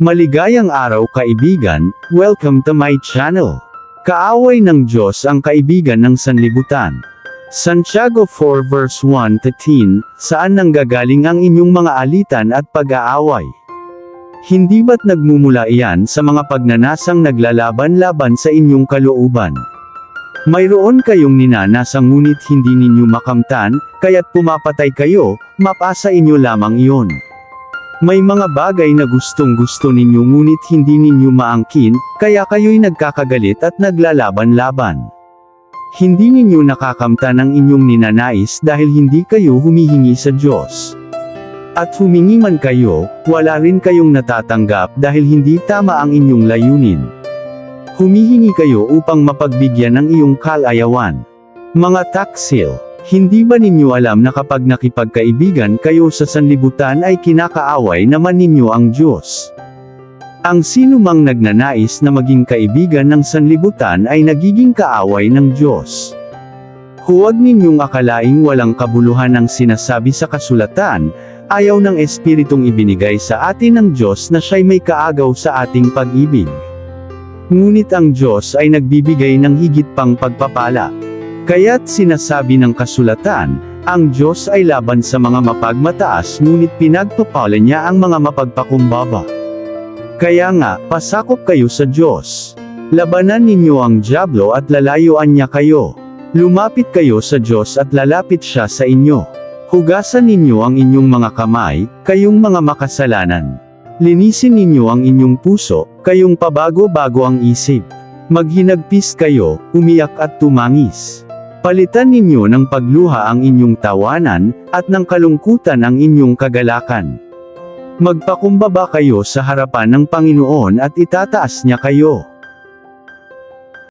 Maligayang araw kaibigan, welcome to my channel. Kaaway ng Diyos ang kaibigan ng sanlibutan. Santiago 4 verse 1 to 10, saan nanggagaling ang inyong mga alitan at pag-aaway? Hindi ba't nagmumula iyan sa mga pagnanasang naglalaban-laban sa inyong kalooban? Mayroon kayong ninanasa ngunit hindi ninyo makamtan, kaya't pumapatay kayo, mapasa inyo lamang iyon. May mga bagay na gustong gusto ninyo ngunit hindi ninyo maangkin, kaya kayo'y nagkakagalit at naglalaban-laban. Hindi ninyo nakakamtan ang inyong ninanais dahil hindi kayo humihingi sa Diyos. At humingi man kayo, wala rin kayong natatanggap dahil hindi tama ang inyong layunin. Humihingi kayo upang mapagbigyan ng iyong kalayawan. Mga taksil, hindi ba ninyo alam na kapag nakipagkaibigan kayo sa sanlibutan ay kinakaaway naman ninyo ang Diyos? Ang sino mang nagnanais na maging kaibigan ng sanlibutan ay nagiging kaaway ng Diyos. Huwag ninyong akalaing walang kabuluhan ang sinasabi sa kasulatan, ayaw ng Espiritong ibinigay sa atin ng Diyos na siya'y may kaagaw sa ating pag-ibig. Ngunit ang Diyos ay nagbibigay ng higit pang pagpapala. Kaya't sinasabi ng kasulatan, ang Diyos ay laban sa mga mapagmataas ngunit pinagpapala niya ang mga mapagpakumbaba. Kaya nga, pasakop kayo sa Diyos. Labanan ninyo ang Diablo at lalayuan niya kayo. Lumapit kayo sa Diyos at lalapit siya sa inyo. Hugasan ninyo ang inyong mga kamay, kayong mga makasalanan. Linisin ninyo ang inyong puso, kayong pabago-bago ang isip. Maghinagpis kayo, umiyak at tumangis. Palitan ninyo ng pagluha ang inyong tawanan, at ng kalungkutan ang inyong kagalakan. Magpakumbaba kayo sa harapan ng Panginoon at itataas niya kayo.